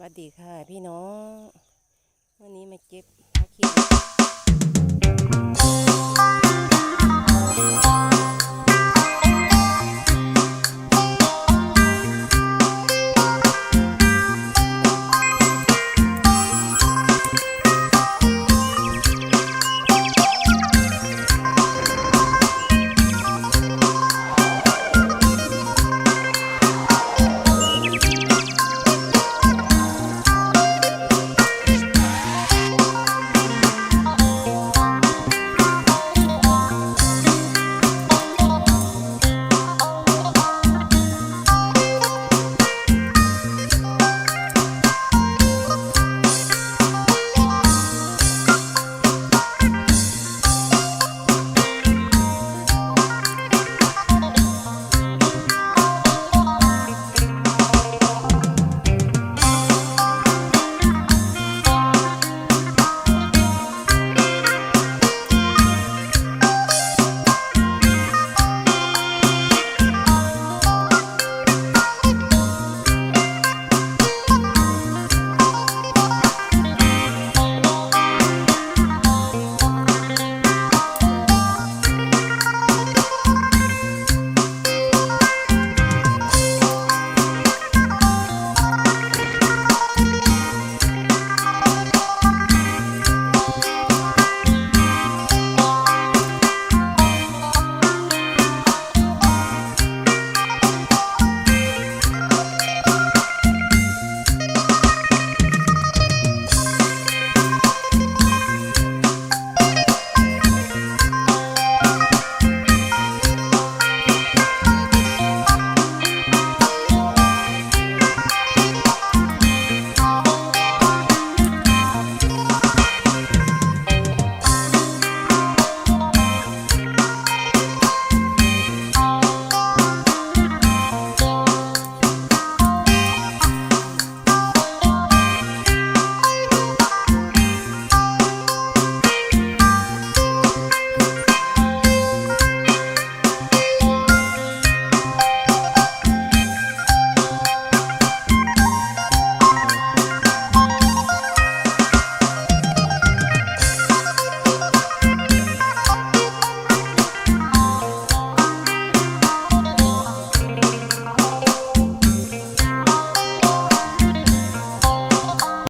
วัสดีค่ะพี่น้อง วันนี้มาเก็บผัเขีย